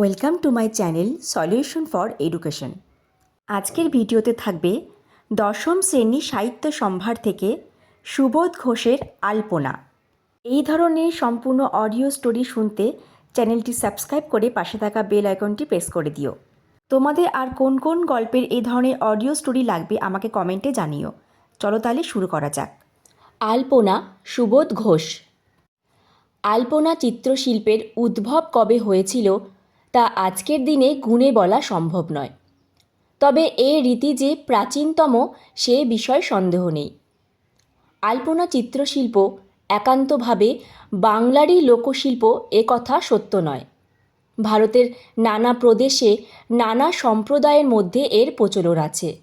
Welcome to my channel solution for education. আজকের ভিডিওতে থাকবে দশম শ্রেণি সাহিত্য সম্ভার থেকে সুবোধ ঘোষের আলপনা। এই ধরনের সম্পূর্ণ অডিও স্টোরি শুনতে চ্যানেলটি সাবস্ক্রাইব করে পাশে থাকা বেল আইকনটি প্রেস করে দিও। তোমাদের আর কোন কোন গল্পের এই ধরনের অডিও স্টোরি লাগবে আমাকে কমেন্টে জানিও। চলো তাহলে শুরু করা যাক। আলপনা, সুবোধ ঘোষ। আলপনা চিত্রশিল্পের উদ্ভব কবে হয়েছিল তা আজকের দিনে গুণে বলা সম্ভব নয়। তবে এ রীতি যে প্রাচীনতম, সে বিষয় সন্দেহ নেই। আলপনা চিত্রশিল্প একান্তভাবে বাংলারই লোকশিল্প এ কথা সত্য নয়। ভারতের নানা প্রদেশে নানা সম্প্রদায়ের মধ্যে এর প্রচলন আছে।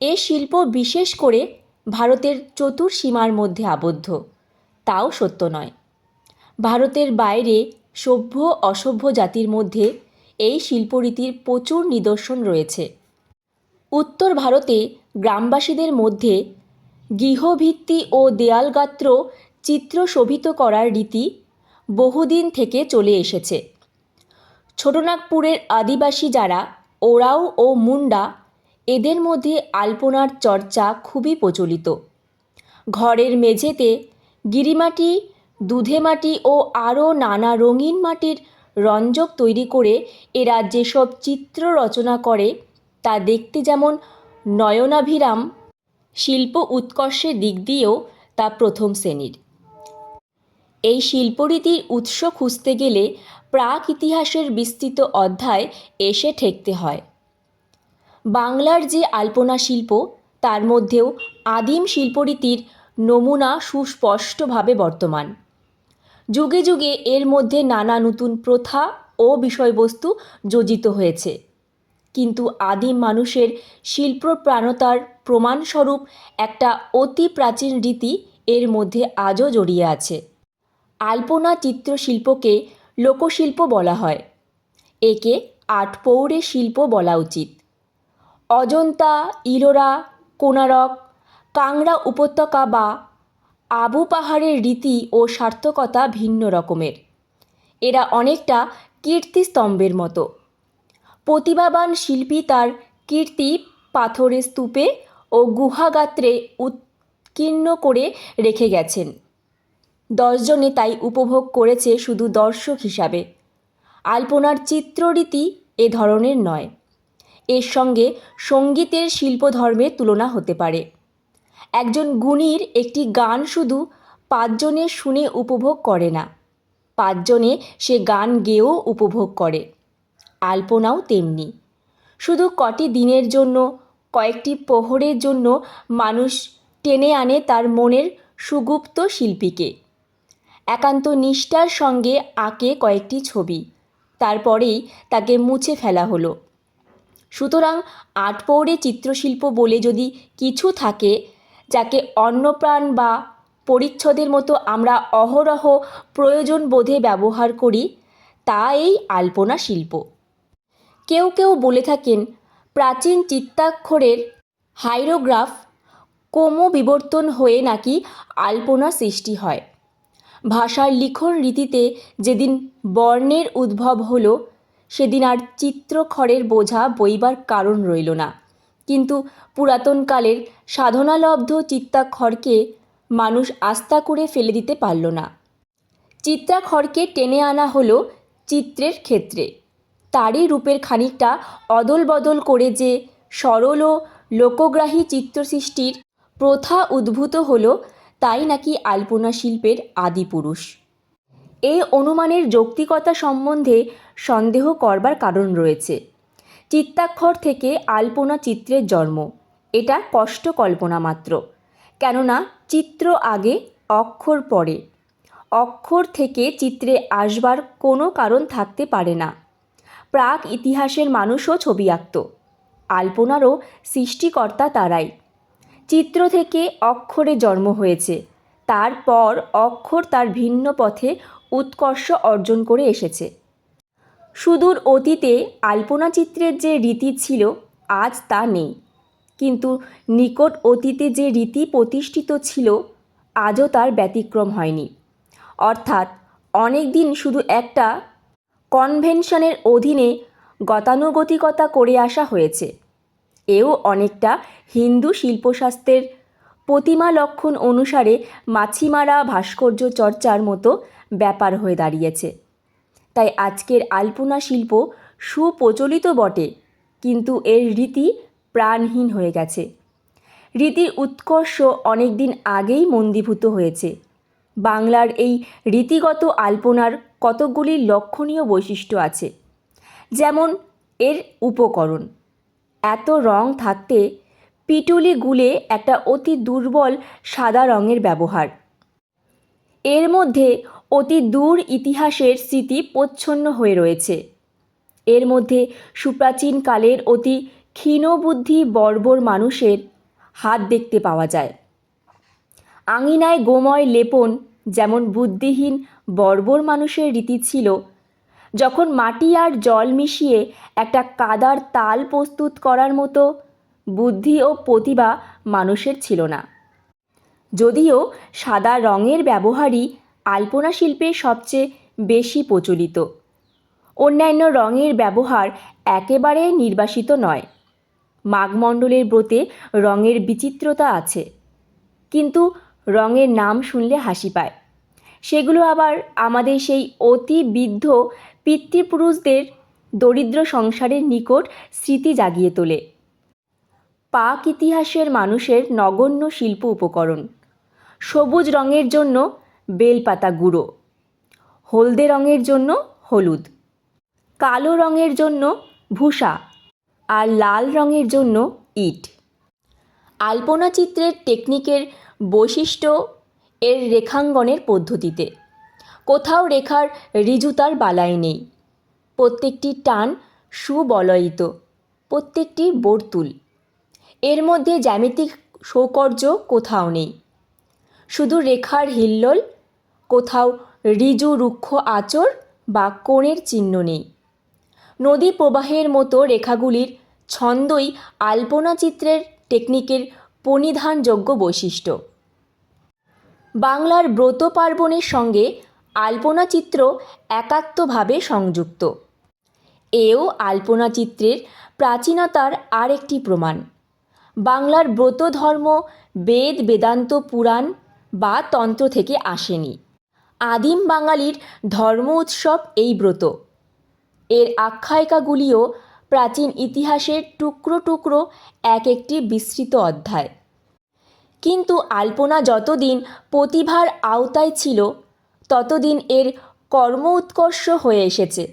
এ শিল্প বিশেষ করে ভারতের চতুর্সীমার মধ্যে আবদ্ধ, তাও সত্য নয়। ভারতের বাইরে সভ্য অসভ্য জাতির মধ্যে এই শিল্পরীতির প্রচুর নিদর্শন রয়েছে। উত্তর ভারতে গ্রামবাসীদের মধ্যে গৃহভিত্তি ও দেয়ালগাত্র চিত্র শোভিত করার রীতি বহুদিন থেকে চলে এসেছে। ছোটনাগপুরের আদিবাসী যারা ওরাও ও মুন্ডা, এদের মধ্যে আলপনার চর্চা খুবই প্রচলিত। ঘরের মেঝেতে গিরিমাটি দুধে মাটি ও আরও নানা রঙিন মাটির রঞ্জক তৈরি করে এরা যেসব চিত্র রচনা করে, তা দেখতে যেমন নয়নাভিরাম শিল্প উৎকর্ষের দিক দিয়েও তা প্রথম শ্রেণির। এই শিল্পরীতির উৎস খুঁজতে গেলে প্রাক ইতিহাসের বিস্তৃত অধ্যায় এসে ঠেকতে হয়। বাংলার যে আলপনা শিল্প, তার মধ্যেও আদিম শিল্পরীতির নমুনা সুস্পষ্টভাবে বর্তমান। যুগে যুগে এর মধ্যে নানা নতুন প্রথা ও বিষয়বস্তু যোজিত হয়েছে। কিন্তু আদিম মানুষের শিল্পপ্রাণতার প্রমাণস্বরূপ একটা অতি প্রাচীন রীতি এর মধ্যে আজও জড়িয়ে আছে। আলপনা চিত্রশিল্পকে লোকশিল্প বলা হয়। একে আটপৌরে শিল্প বলা উচিত। অজন্তা ইলোরা কোনারক কাংড়া উপত্যকা বা আবু পাহাড়ের রীতি ও সার্থকতা ভিন্ন রকমের। এরা অনেকটা কীর্তিস্তম্ভের মতো। প্রতিভাবান শিল্পী তার কীর্তি পাথরের স্তূপে ও গুহাগাত্রে উৎকীর্ণ করে রেখে গেছেন। দশজনে তাই উপভোগ করেছে শুধু দর্শক হিসাবে। আলপনার চিত্ররীতি এ ধরনের নয়। এর সঙ্গে সঙ্গীতের শিল্পধর্মের তুলনা হতে পারে। একজন গুণীর একটি গান শুধু পাঁচজনে শুনে উপভোগ করে না। পাঁচজনে সে গান গেয়েও উপভোগ করে। আলপনাও তেমনি। শুধু কটি দিনের জন্য, কয়েকটি প্রহরের জন্য মানুষ টেনে আনে তার মনের সুগুপ্ত শিল্পীকে। একান্ত নিষ্ঠার সঙ্গে আঁকে কয়েকটি ছবি। তারপরেই তাকে মুছে ফেলা হলো। সুতরাং আটপৌরে চিত্রশিল্প বলে যদি কিছু থাকে যাকে অন্নপ্রাণ বা পরিচ্ছদের মতো আমরা অহরহ প্রয়োজন বোধে ব্যবহার করি, তা এই আলপনা শিল্প। কেউ কেউ বলে থাকেন, প্রাচীন চিত্তাক্ষরের হাইরোগ্রাফ ক্রমবিবর্তন হয়ে নাকি আলপনা সৃষ্টি হয়। ভাষার লিখন রীতিতে যেদিন বর্ণের উদ্ভব হলো, সেদিন আর চিত্রক্ষরের বোঝা বইবার কারণ রইল না। কিন্তু পুরাতনকালের সাধনালব্ধ চিত্তাক্ষরকে মানুষ আস্থা করে ফেলে দিতে পারল না। চিত্রাক্ষরকে টেনে আনা হলো চিত্রের ক্ষেত্রে। তারই রূপের খানিকটা অদল বদল করে যে সরল ও লোকগ্রাহী চিত্র সৃষ্টির প্রথা উদ্ভূত হলো, তাই নাকি আলপনা শিল্পের আদিপুরুষ এই অনুমানের যৌক্তিকতা সম্বন্ধে সন্দেহ করবার কারণ রয়েছে। চিত্তাক্ষর থেকে আলপনা চিত্রের জন্ম। এটা কষ্ট কল্পনা মাত্র। কেননা চিত্র আগে অক্ষর পরে অক্ষর থেকে চিত্রে আসবার কোনো কারণ থাকতে পারে না। প্রাক ইতিহাসের মানুষও ছবি আঁকত। আলপনারও সৃষ্টিকর্তা তারাই। চিত্র থেকে অক্ষরে জন্ম হয়েছে। তারপর অক্ষর তার ভিন্ন পথে উৎকর্ষ অর্জন করে এসেছে। সুদূর অতীতে আলপনা চিত্রের যে রীতি ছিল, আজ তা নেই। কিন্তু নিকট অতীতে যে রীতি প্রতিষ্ঠিত ছিল, আজও তার ব্যতিক্রম হয়নি। অর্থাৎ অনেক দিন শুধু একটা কনভেনশনের অধীনে গতানুগতিকতা করে আসা হয়েছে। এও অনেকটা হিন্দু শিল্পশাস্ত্রের প্রতিমা লক্ষণ অনুসারে মাছিমারা ভাস্কর্য চর্চার মতো ব্যাপার হয়ে দাঁড়িয়েছে। তাই আজকের আলপনা শিল্প সুপ্রচলিত বটে, কিন্তু এর রীতি প্রাণহীন হয়ে গেছে। রীতির উৎকর্ষ অনেক দিন আগেই মন্দীভূত হয়েছে। বাংলার এই রীতিগত আলপনার কতকগুলি লক্ষণীয় বৈশিষ্ট্য আছে, যেমন এর উপকরণ। এত রং থাকতে পিটুলি গুলে একটা অতি দুর্বল সাদা রঙের ব্যবহার। এর মধ্যে অতি দূর ইতিহাসের স্মৃতি প্রচ্ছন্ন হয়ে রয়েছে। এর মধ্যে সুপ্রাচীন কালের অতি ক্ষীণবুদ্ধি বর্বর মানুষের হাত দেখতে পাওয়া যায়। আঙিনায় গোময় লেপন যেমন বুদ্ধিহীন বর্বর মানুষের রীতি ছিল, যখন মাটি আর জল মিশিয়ে একটা কাদার তাল প্রস্তুত করার মতো বুদ্ধি ও প্রতিভা মানুষের ছিল না। যদিও সাদা রঙের ব্যবহারই আলপনা শিল্পে সবচেয়ে বেশি প্রচলিত। অন্যান্য রঙের ব্যবহার একেবারে নির্বাসিত নয়। মাঘমণ্ডলের ব্রতে রঙের বিচিত্রতা আছে, কিন্তু রঙের নাম শুনলে হাসি পায়। সেগুলো আবার আমাদের সেই অতি বৃদ্ধ পিতৃপুরুষদের দরিদ্র সংসারের নিকট স্মৃতি জাগিয়ে তোলে। পাক ইতিহাসের মানুষের নগণ্য শিল্প উপকরণ। সবুজ রঙের জন্য বেলপাতা গুঁড়ো। হলদে রঙের জন্য হলুদ। কালো রঙের জন্য ভূষা। আর লাল রঙের জন্য ইট। আলপনা চিত্রের টেকনিকের বৈশিষ্ট্য এর রেখাঙ্গনের পদ্ধতিতে। কোথাও রেখার ঋজুতার বালাই নেই। প্রত্যেকটি টান সুবলয়িত, প্রত্যেকটি বর্তুল। এর মধ্যে জ্যামিতিক সৌকর্য কোথাও নেই। শুধু রেখার হিল্লোল কোথাও ঋজু রুক্ষ আচর বা কোণের চিহ্ন নেই। নদী প্রবাহের মতো রেখাগুলির ছন্দই আলপনা চিত্রের টেকনিকের পরিধানযোগ্য বৈশিষ্ট্য। বাংলার ব্রত পার্বণের সঙ্গে আলপনা চিত্র একাত্মভাবে সংযুক্ত। এও আলপনা চিত্রের প্রাচীনতার আরেকটি প্রমাণ। বাংলার ব্রত ধর্ম, বেদ, বেদান্ত, পুরাণ বা তন্ত্র থেকে আসেনি। আদিম বাঙালির ধর্ম উৎসব এই ব্রত। এর আখ্যায়িকাগুলিও প্রাচীন ইতিহাসের টুকরো টুকরো এক একটি বিস্তৃত অধ্যায়। কিন্তু আলপনা যতদিন প্রতিভার আওতায় ছিল, ততদিন এর কর্ম উৎকর্ষ হয়ে এসেছে।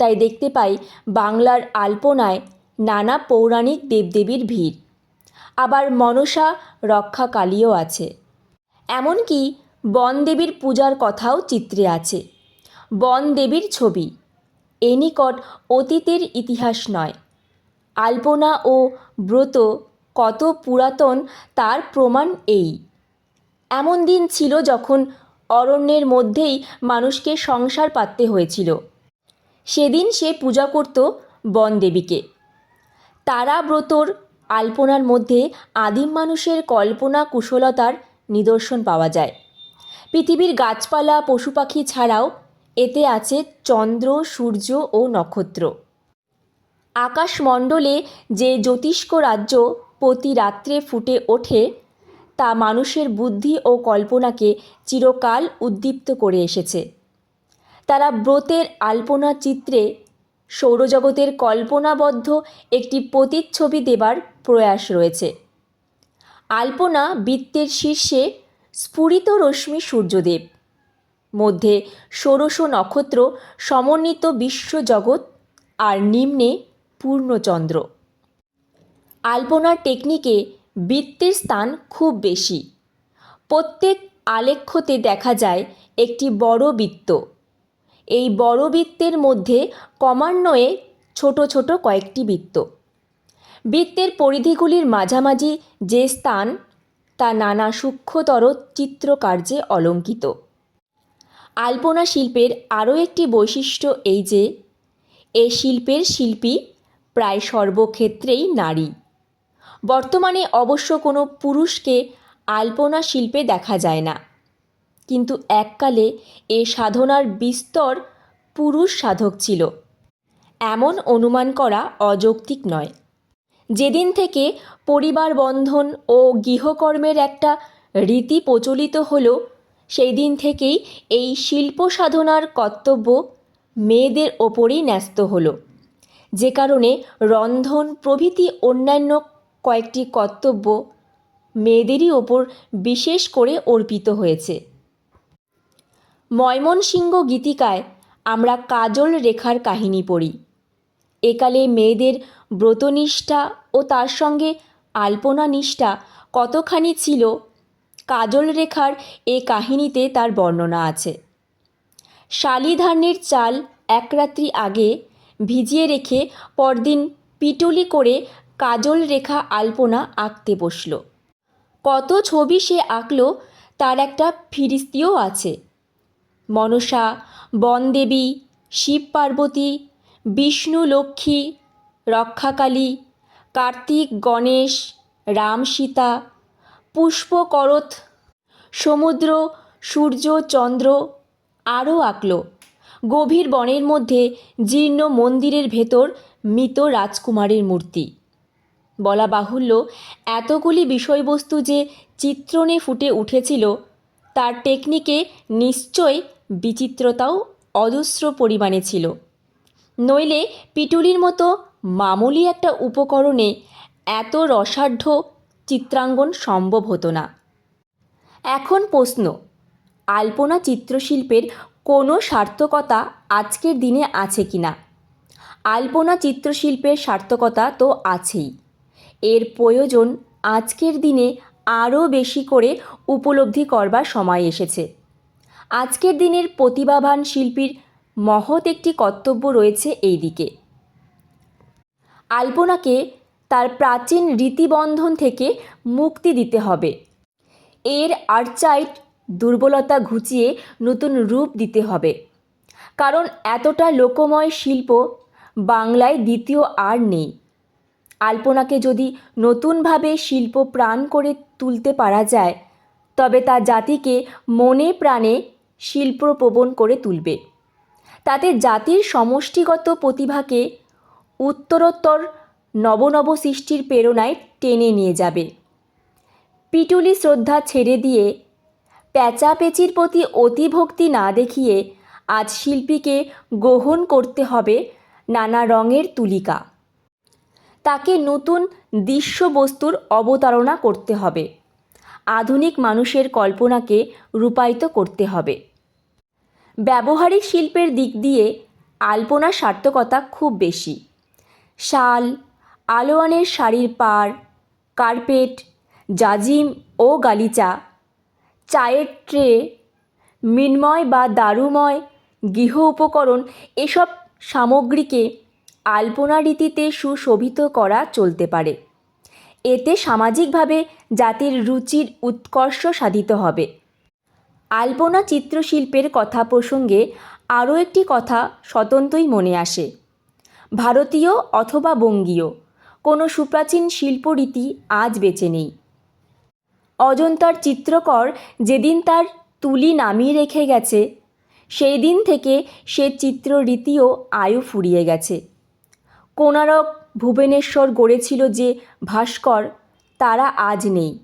তাই দেখতে পাই বাংলার আলপনায় নানা পৌরাণিক দেবদেবীর ভিড়। আবার মনসা রক্ষাকালীও আছে। এমনকি বনদেবীর পূজার কথাও চিত্রে আছে। বনদেবীর ছবি। এ নিকট অতীতের ইতিহাস নয়। আলপনা ও ব্রত কত পুরাতন তার প্রমাণ এই। এমন দিন ছিল যখন অরণ্যের মধ্যেই মানুষকে সংসার পাততে হয়েছিল। সেদিন সে পূজা করত বনদেবীকে। তারা ব্রতর আলপনার মধ্যে আদিম মানুষের কল্পনা কুশলতার নিদর্শন পাওয়া যায়। পৃথিবীর গাছপালা, পশু পাখি ছাড়াও এতে আছে চন্দ্র, সূর্য ও নক্ষত্র। আকাশমণ্ডলে যে জ্যোতিষ্ক রাজ্য প্রতি রাত্রে ফুটে ওঠে, তা মানুষের বুদ্ধি ও কল্পনাকে চিরকাল উদ্দীপ্ত করে এসেছে। তারা ব্রতের আলপনা চিত্রে সৌরজগতের কল্পনাবদ্ধ একটি প্রতিচ্ছবি দেবার প্রয়াস রয়েছে। আলপনা বৃত্তের শীর্ষে স্ফুরিত রশ্মি সূর্যদেব। মধ্যে ষোড়শ নক্ষত্র সমন্বিত বিশ্বজগৎ আর নিম্নে পূর্ণচন্দ্র। আলপনার টেকনিকে বৃত্তের স্থান খুব বেশি। প্রত্যেক আলেখ্যতে দেখা যায় একটি বড় বৃত্ত। এই বড় বৃত্তের মধ্যে ক্রমান্বয়ে ছোট ছোট কয়েকটি বৃত্ত। বৃত্তের পরিধিগুলির মাঝামাঝি যে স্থান তা নানা সূক্ষ্মতর চিত্রকার্যে অলঙ্কিত। আলপনা শিল্পের আরও একটি বৈশিষ্ট্য এই যে, এ শিল্পের শিল্পী প্রায় সর্বক্ষেত্রেই নারী। বর্তমানে অবশ্য কোনো পুরুষকে আলপনা শিল্পে দেখা যায় না। কিন্তু এককালে এ সাধনার বিস্তর পুরুষ সাধক ছিল। এমন অনুমান করা অযৌক্তিক নয়। যেদিন থেকে পরিবার বন্ধন ও গৃহকর্মের একটা রীতি প্রচলিত হলো সেই দিন থেকেই এই শিল্প সাধনার কর্তব্য মেয়েদের ওপরেই ন্যস্ত হলো। যে কারণে রন্ধন প্রভৃতি অন্যান্য কয়েকটি কর্তব্য মেয়েদেরই ওপর বিশেষ করে অর্পিত হয়েছে। ময়মনসিংহ গীতিকায় আমরা কাজল রেখার কাহিনী পড়ি। একালে মেয়েদের ব্রতনিষ্ঠা ও তার সঙ্গে আলপনা নিষ্ঠা কতখানি ছিল কাজল রেখার এ কাহিনীতে তার বর্ণনা আছে। শালি ধানের চাল এক রাত্রি আগে ভিজিয়ে রেখে পরদিন পিটুলি করে কাজল রেখা আলপনা আঁকতে বসল। কত ছবি সে আঁকলো তার একটা ফিরিস্তিও আছে। মনসা, বনদেবী, শিব পার্বতী, বিষ্ণু লক্ষ্মী রক্ষাকালী, কার্তিক, গণেশ, রাম সীতা পুষ্পকরথ সমুদ্র, সূর্য, চন্দ্র আরও আঁকল। গভীর বনের মধ্যে জীর্ণ মন্দিরের ভেতর মৃত রাজকুমারের মূর্তি। বলা বাহুল্য, এতগুলি বিষয়বস্তু যে চিত্রণে ফুটে উঠেছিল, তার টেকনিকে নিশ্চয় বিচিত্রতাও অজস্র পরিমাণে ছিল। নইলে পিটুলির মতো মামুলি একটা উপকরণে এত রসাঢ্য চিত্রাঙ্গন সম্ভব হতো না। এখন প্রশ্ন, আলপনা চিত্রশিল্পের কোনো সার্থকতা আজকের দিনে আছে কি না? আলপনা চিত্রশিল্পের সার্থকতা তো আছেই। এর প্রয়োজন আজকের দিনে আরও বেশি করে উপলব্ধি করবার সময় এসেছে। আজকের দিনের প্রতিভাবান শিল্পীর মহৎ একটি কর্তব্য রয়েছে এই দিকে। আলপনাকে তার প্রাচীন রীতিবন্ধন থেকে মুক্তি দিতে হবে। এর আর্চাইট দুর্বলতা ঘুচিয়ে নতুন রূপ দিতে হবে। কারণ এতটা লোকময় শিল্প বাংলায় দ্বিতীয় আর নেই। আলপনাকে যদি নতুনভাবে শিল্প প্রাণ করে তুলতে পারা যায়, তবে তা জাতিকে মনে প্রাণে শিল্পপ্রবণ করে তুলবে। তাতে জাতির সমষ্টিগত প্রতিভাকে উত্তরোত্তর নবনব সৃষ্টির প্রেরণায় টেনে নিয়ে যাবে। পিটুলি শ্রদ্ধা ছেড়ে দিয়ে প্যাচাপেচির প্রতি অতিভক্তি না দেখিয়ে আজ শিল্পীকে গ্রহণ করতে হবে নানা রঙের তুলিকা। তাকে নতুন দৃশ্যবস্তুর অবতারণা করতে হবে। আধুনিক মানুষের কল্পনাকে রূপায়িত করতে হবে। ব্যবহারিক শিল্পের দিক দিয়ে আলপনার সার্থকতা খুব বেশি। শাল, আলোয়ানের শাড়ির পাড় কার্পেট, জাজিম ও গালিচা। চায়ের ট্রে, মৃন্ময় বা দারুময়, গৃহ উপকরণ এসব সামগ্রীকে আলপনা রীতিতে সুশোভিত করা চলতে পারে। এতে সামাজিকভাবে জাতির রুচির উৎকর্ষ সাধিত হবে। আলপনা চিত্রশিল্পের কথা প্রসঙ্গে আরও একটি কথা স্বতন্ত্রই মনে আসে। ভারতীয় অথবা বঙ্গীয়। কোনো সুপ্রাচীন শিল্পরীতি আজ বেঁচে নেই। অজন্তার চিত্রকর যেদিন তার তুলি নামিয়ে রেখে গেছে সেই দিন থেকে সে চিত্ররীতিও আয়ু ফুরিয়ে গেছে। কোনারক ভুবনেশ্বর গড়েছিল যে ভাস্কর, তারা আজ নেই।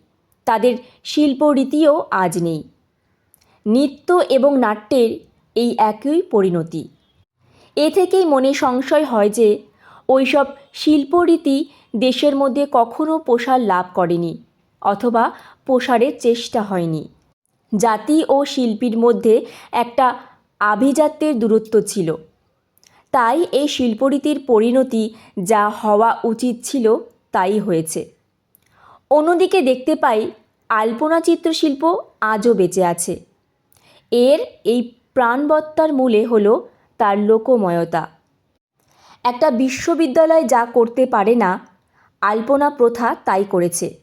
তাদের শিল্পরীতিও আজ নেই। নৃত্য এবং নাট্যের এই একই পরিণতি। এ থেকেই মনে সংশয় হয় যে ওইসব শিল্পরীতি দেশের মধ্যে কখনো প্রসার লাভ করেনি অথবা প্রসারের চেষ্টা হয়নি। জাতি ও শিল্পীর মধ্যে একটা আভিজাত্যের দূরত্ব ছিল। তাই এই শিল্পরীতির পরিণতি যা হওয়া উচিত ছিল তাই হয়েছে। অন্যদিকে দেখতে পাই আলপনা চিত্রশিল্প আজও বেঁচে আছে। এর এই প্রাণবত্তার মূলে হলো তার লোকময়তা। একটা বিশ্ববিদ্যালয় যা করতে পারে না, আলপনা প্রথা তাই করেছে।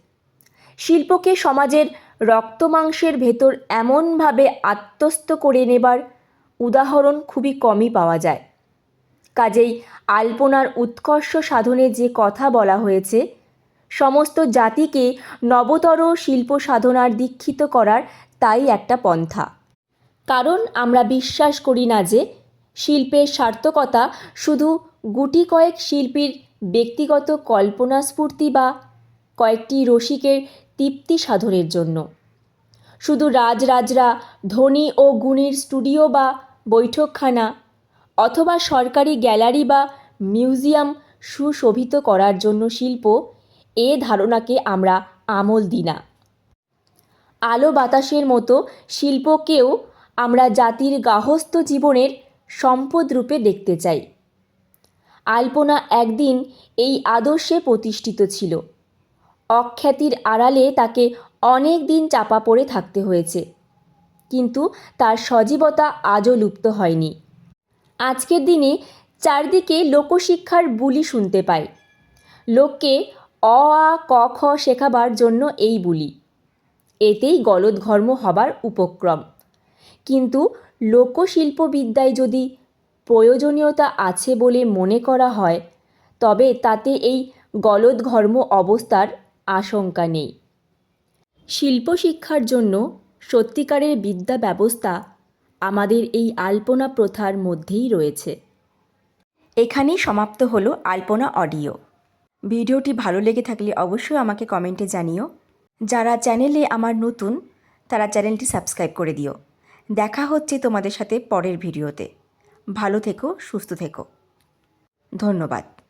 শিল্পকে সমাজের রক্তমাংসের ভেতর এমনভাবে আত্মস্থ করে নেবার উদাহরণ খুবই কমই পাওয়া যায়। কাজেই আলপনার উৎকর্ষ সাধনে যে কথা বলা হয়েছে, সমস্ত জাতিকে নবতর শিল্প সাধনার দীক্ষিত করার তাই একটা পন্থা। কারণ আমরা বিশ্বাস করি না যে শিল্পের সার্থকতা শুধু গুটি কয়েক শিল্পীর ব্যক্তিগত কল্পনা স্ফূর্তি বা কয়েকটি রসিকের তৃপ্তি সাধনের জন্য। শুধু রাজরাজরা ধনী ও গুণীর স্টুডিও বা বৈঠকখানা অথবা সরকারি গ্যালারি বা মিউজিয়াম সুশোভিত করার জন্য শিল্প, এ ধারণাকে আমরা আমল দিই না। আলো বাতাসের মতো শিল্পকেও আমরা জাতির গাহস্থ জীবনের সম্পদ রূপে দেখতে চাই। আলপনা একদিন এই আদর্শে প্রতিষ্ঠিত ছিল। অখ্যাতির আড়ালে তাকে অনেক দিন চাপা পড়ে থাকতে হয়েছে। কিন্তু তার সজীবতা আজও লুপ্ত হয়নি। আজকের দিনে চারদিকে লোকশিক্ষার বুলি শুনতে পাই লোককে অ, আ, ক, খ শেখাবার জন্য এই বুলি। এতেই গলদঘর্ম হবার উপক্রম। কিন্তু লোকশিল্পবিদ্যায় যদি প্রয়োজনীয়তা আছে বলে মনে করা হয়, তবে তাতে এই গলদঘর্ম অবস্থার আশঙ্কা নেই। শিল্প শিক্ষার জন্য সত্যিকারের বিদ্যা ব্যবস্থা আমাদের এই আলপনা প্রথার মধ্যেই রয়েছে। এখানেই সমাপ্ত হলো আলপনা অডিও। ভিডিওটি ভালো লেগে থাকলে অবশ্যই আমাকে কমেন্টে জানিও। যারা চ্যানেলে আমার নতুন, তারা চ্যানেলটি সাবস্ক্রাইব করে দিও। দেখা হচ্ছে তোমাদের সাথে পরের ভিডিওতে। ভালো থেকো সুস্থ থেকো। ধন্যবাদ।